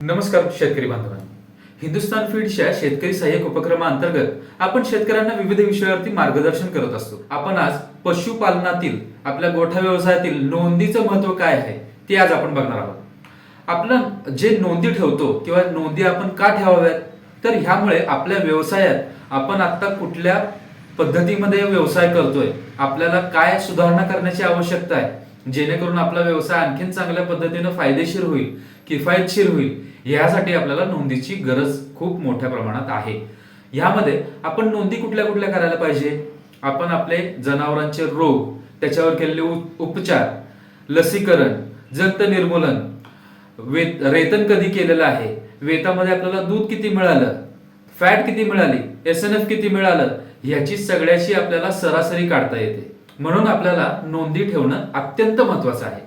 नमस्कार शेतकरी बांधवांनो. हिंदुस्थान फीडच्या शेतकरी सहाय्यक उपक्रमाअंतर्गत आपण शेतकऱ्यांना विविध विषयावरती मार्गदर्शन करत असतो. आपण आज पशुपालनातील आपल्या गोठा व्यवसायातील नोंदीचं महत्त्व काय आहे ते आज आपण बघणार आहोत. आपलं जे नोंदी ठेवतो किंवा नोंदी आपण का ठेवाव्यात तर ह्यामुळे आपल्या व्यवसायात आपण आता कुठल्या पद्धतीमध्ये व्यवसाय करतोय आपल्याला काय सुधारणा करण्याची आवश्यकता आहे जेणेकरून आपला व्यवसाय आणखीन चांगल्या पद्धतीनं फायदेशीर होईल किफायतशीर होईल यासाठी आपल्याला नोंदीची गरज खूप मोठ्या प्रमाणात आहे. यामध्ये आपण नोंदी कुठल्या कुठल्या करायला पाहिजे? आपण आपले जनावरांचे रोग त्याच्यावर केलेले उपचार लसीकरण जंत निर्मूलन वेत रेतन कधी केलेलं आहे? वेतामध्ये आपल्याला दूध किती मिळालं? फॅट किती मिळाली? एस एन एफ किती मिळालं? याची सगळ्याशी आपल्याला सरासरी काढता येते. म्हणून आपल्याला नोंदी ठेवणं अत्यंत महत्वाचं आहे.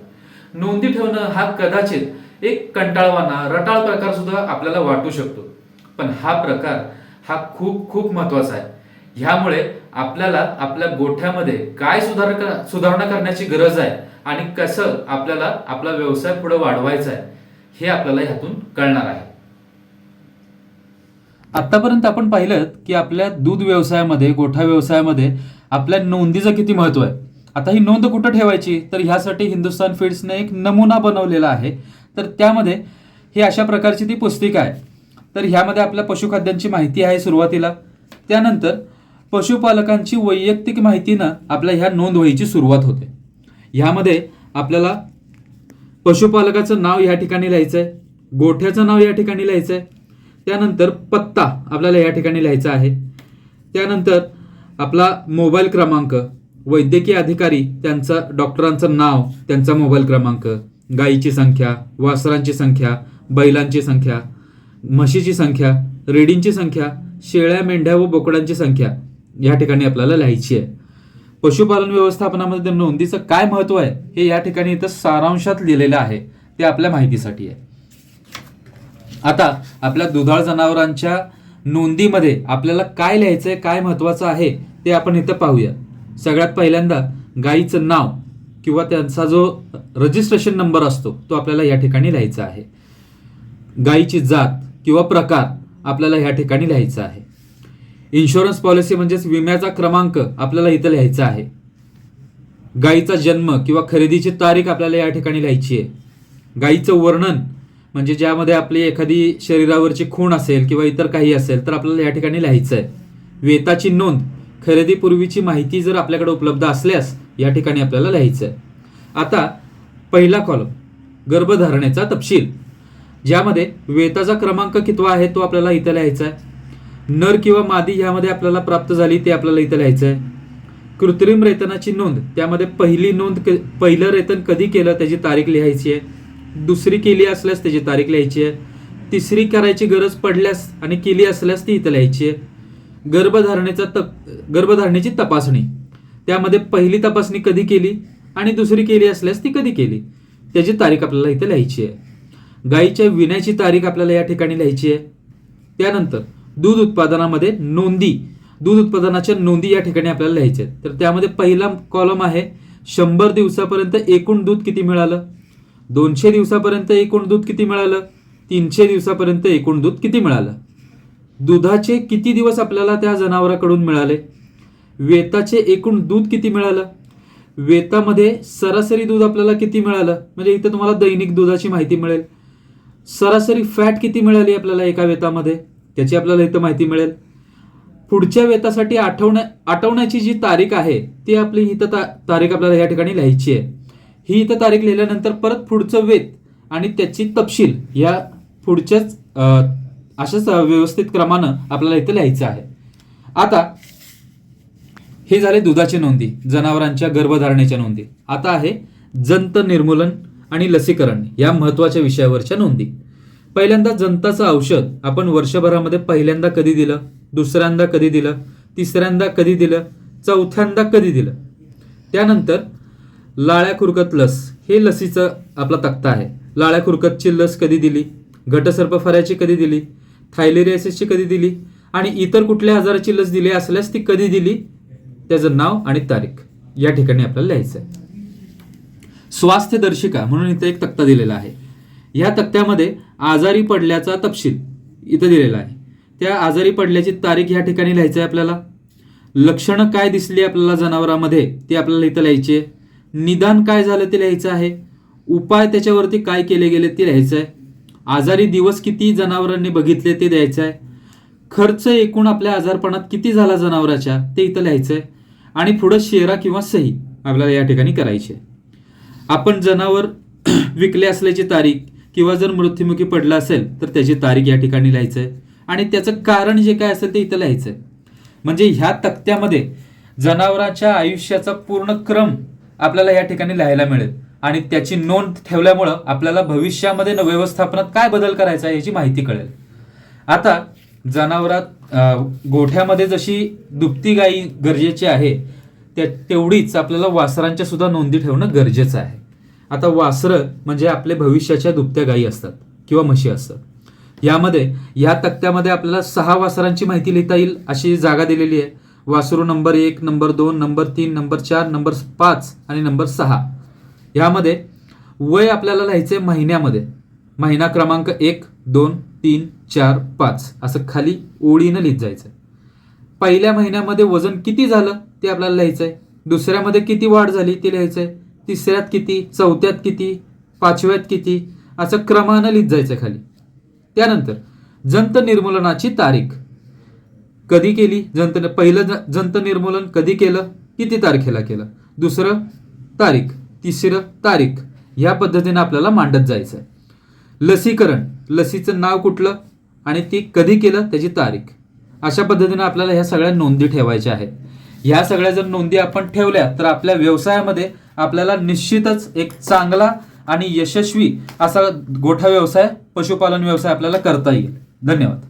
नोंदी ठेवणं हा कदाचित एक कंटाळवाना रटाळ प्रकार सुद्धा आपल्याला वाटू शकतो. पण हा प्रकार हा खूप खूप महत्त्वाचा आहे. ह्यामुळे आपल्याला आपल्या गोठ्यामध्ये काय सुधार सुधारणा करण्याची गरज आहे आणि कसं आपल्याला आपला व्यवसाय पुढे वाढवायचा आहे हे आपल्याला ह्यातून कळणार आहे. आतापर्यंत आपण पाहिलं की आपल्या दूध व्यवसायामध्ये गोठा व्यवसायामध्ये आपल्या नोंदीचं किती महत्त्व आहे? आता ही नोंद कुठं ठेवायची? तर ह्यासाठी हिंदुस्तान फीड्सने एक नमुना बनवलेला आहे. तर त्यामध्ये ही अशा प्रकारची ती पुस्तिका आहे. तर ह्यामध्ये आपल्या पशुखाद्यांची माहिती आहे सुरुवातीला. त्यानंतर पशुपालकांची वैयक्तिक माहितीनं आपल्या ह्या नोंदवहीची सुरुवात होते. ह्यामध्ये आपल्याला पशुपालकाचं नाव या ठिकाणी लिहायचं आहे गोठ्याचं नाव या ठिकाणी लिहायचं आहे त्यानंतर पत्ता आपल्याला या ठिकाणी लिहायचा आहे त्यानंतर आपला मोबाईल क्रमांक वैद्यकीय अधिकारी त्यांचा डॉक्टरांचं नाव त्यांचा मोबाईल क्रमांक गायीची संख्या वासरांची संख्या बैलांची संख्या म्हशीची संख्या रेडींची संख्या शेळ्या मेंढ्या व बोकडांची संख्या या ठिकाणी आपल्याला लिहायची आहे. पशुपालन व्यवस्थापनामध्ये नोंदीचं काय महत्त्व आहे हे या ठिकाणी इथं सारांशात लिहिलेलं आहे ते आपल्या माहितीसाठी आहे. आता आपल्या दुधाळ जनावरांच्या नोंदीमध्ये आपल्याला काय लिहायचं आहे काय महत्वाचं आहे ते आपण इथं पाहूया. सगळ्यात पहिल्यांदा गाईचं नाव किंवा त्यांचा जो रजिस्ट्रेशन नंबर असतो तो आपल्याला या ठिकाणी लिहायचा आहे. गाईची जात किंवा प्रकार आपल्याला या ठिकाणी लिहायचा आहे. इन्शुरन्स पॉलिसी म्हणजेच विम्याचा क्रमांक आपल्याला इथं लिहायचा आहे. गाईचा जन्म किंवा खरेदीची तारीख आपल्याला या ठिकाणी लिहायची आहे. गाईचं वर्णन म्हणजे ज्यामध्ये आपली एखादी शरीरावरची खूण असेल किंवा इतर काही असेल तर आपल्याला या ठिकाणी लिहायचं आहे वेताची नोंद खरेदीपूर्वीची माहिती जर आपल्याकडे उपलब्ध असल्यास या ठिकाणी आपल्याला लिहायचं आहे आता पहिला कॉलम गर्भधारणेचा तपशील. ज्यामध्ये वेताचा क्रमांक कितवा आहे तो आपल्याला इथं लिहायचा आहे नर किंवा मादी ह्यामध्ये आपल्याला प्राप्त झाली ते आपल्याला इथं लिहायचं आहे कृत्रिम रेतनाची नोंद त्यामध्ये पहिली नोंद क- पहिलं रेतन कधी केलं त्याची तारीख लिहायची आहे. दुसरी केली असल्यास त्याची तारीख लिहायची आहे. तिसरी करायची गरज पडल्यास आणि केली असल्यास ती इथं लिहायची आहे. गर्भधारणेचा तप गर्भधारणेची तपासणी. त्यामध्ये पहिली तपासणी कधी केली आणि दुसरी केली असल्यास ती कधी केली? त्याची तारीख आपल्याला इथं लिहायची आहे. गायीच्या विण्याची तारीख आपल्याला या ठिकाणी लिहायची आहे. त्यानंतर दूध उत्पादनामध्ये नोंदी दूध उत्पादनाच्या नोंदी या ठिकाणी आपल्याला लिहायच्या आहेत. तर त्यामध्ये पहिला कॉलम आहे शंभर दिवसापर्यंत एकूण दूध किती मिळालं? दोनशे दिवसापर्यंत एकूण दूध किती मिळालं? तीनशे दिवसापर्यंत एकूण दूध किती मिळालं? दुधाचे किती दिवस आपल्याला त्या जनावराकडून मिळाले? वेताचे एकूण दूध किती मिळालं? वेतामध्ये सरासरी दूध आपल्याला किती मिळालं? म्हणजे इथं तुम्हाला दैनिक दुधाची माहिती मिळेल. सरासरी फॅट किती मिळाली आपल्याला एका वेतामध्ये? त्याची आपल्याला इथं माहिती मिळेल. पुढच्या वेतासाठी आठवण्या आठवण्याची जी तारीख आहे ती आपली इथं ता तारीख आपल्याला या ठिकाणी लिहायची आहे. ही इथं तारीख लिहिल्यानंतर परत पुढचं वेत आणि त्याची तपशील या पुढच्याच अशाच व्यवस्थित क्रमानं आपल्याला इथं लिहायचं आहे. आता हे झाले दुधाची नोंदी जनावरांच्या गर्भधारणेच्या नोंदी. आता आहे जंत निर्मूलन आणि लसीकरण या महत्त्वाच्या विषयावरच्या नोंदी. पहिल्यांदा जंताचं औषध आपण वर्षभरामध्ये पहिल्यांदा कधी दिलं? दुसऱ्यांदा कधी दिलं? तिसऱ्यांदा कधी दिलं? चौथ्यांदा कधी दिलं? त्यानंतर लाळ्या खुरकत लस. हे लसीचं आपला तक्ता आहे. लाळ्या खुरकतची लस कधी दिली? घटसर्पफऱ्याची कधी दिली? थायलेरियासिसची कधी दिली? आणि इतर कुठल्या आजाराची लस दिली असल्यास ती कधी दिली? त्याचं नाव आणि तारीख या ठिकाणी आपल्याला लिहायचं आहे स्वास्थ्य दर्शिका म्हणून इथे एक तक्ता दिलेला आहे. या तक्त्यामध्ये आजारी पडल्याचा तपशील इथं दिलेला आहे. त्या आजारी पडल्याची तारीख ह्या ठिकाणी लिहायचं आहे आपल्याला. लक्षणं काय दिसली आपल्याला जनावरामध्ये? ते आपल्याला इथं लिहायचे निदान काय झालं ते लिहायचं आहे? उपाय त्याच्यावरती काय केले गेले ते लिहायचं आहे? आजारी दिवस किती जनावरांनी बघितले ते द्यायचं आहे? खर्च एकूण आपल्या आजारपणात किती झाला जनावराच्या? ते इथं लिहायचं आहे आणि पुढं शेरा किंवा सही आपल्याला या ठिकाणी करायची आहे आपण जनावर विकले असल्याची तारीख किंवा जर मृत्युमुखी पडला असेल तर त्याची तारीख या ठिकाणी लिहायचं आहे आणि त्याचं कारण जे काय असेल ते इथं लिहायचं आहे म्हणजे ह्या तक्त्यामध्ये जनावरांच्या आयुष्याचा पूर्ण क्रम आपल्याला या ठिकाणी लिहायला मिळेल. आणि त्याची नोंद ठेवल्यामुळं आपल्याला भविष्यामध्ये व्यवस्थापनात काय बदल करायचा याची माहिती कळेल. आता जनावरात गोठ्यामध्ये जशी दुभती गाई गरजेची आहे त्या तेवढीच आपल्याला वासरांच्या सुद्धा नोंदी ठेवणं गरजेचं आहे. आता वासरं म्हणजे आपले भविष्याच्या दुभत्या गायी असतात किंवा म्हशी असतात. यामध्ये या तक्त्यामध्ये आपल्याला सहा वासरांची माहिती लिहिता येईल अशी जागा दिलेली आहे. वासरू नंबर एक नंबर दोन नंबर तीन नंबर चार नंबर पाच आणि नंबर सहा. यामध्ये वय आपल्याला लिहायचं आहे महिन्यामध्ये. महिना क्रमांक एक दोन तीन चार पाच. असं खाली ओळीनं लिहित जायचं पहिल्या महिन्यामध्ये वजन किती झालं ते आपल्याला लिहायचं आहे दुसऱ्यामध्ये किती वाढ झाली ते आहे तिसऱ्यात किती चौथ्यात किती पाचव्यात किती असं क्रमानं लिहित जायचं खाली. त्यानंतर जंत निर्मूलनाची तारीख. कधी केली? जंत पहिलं ज- जंत निर्मूलन कधी केलं? किती तारखेला केलं? दुसरं तारीख तिसरं तारीख. ह्या पद्धतीने आपल्याला मांडत जायचं आहे लसीकरण. लसीचं नाव कुठलं? आणि ती कधी केलं? त्याची तारीख. अशा पद्धतीने आपल्याला ह्या सगळ्या नोंदी ठेवायच्या आहेत. ह्या सगळ्या जर नोंदी आपण ठेवल्या तर आपल्या व्यवसायामध्ये आपल्याला निश्चितच एक चांगला आणि यशस्वी असा गोठा व्यवसाय पशुपालन व्यवसाय आपल्याला करता येईल. धन्यवाद.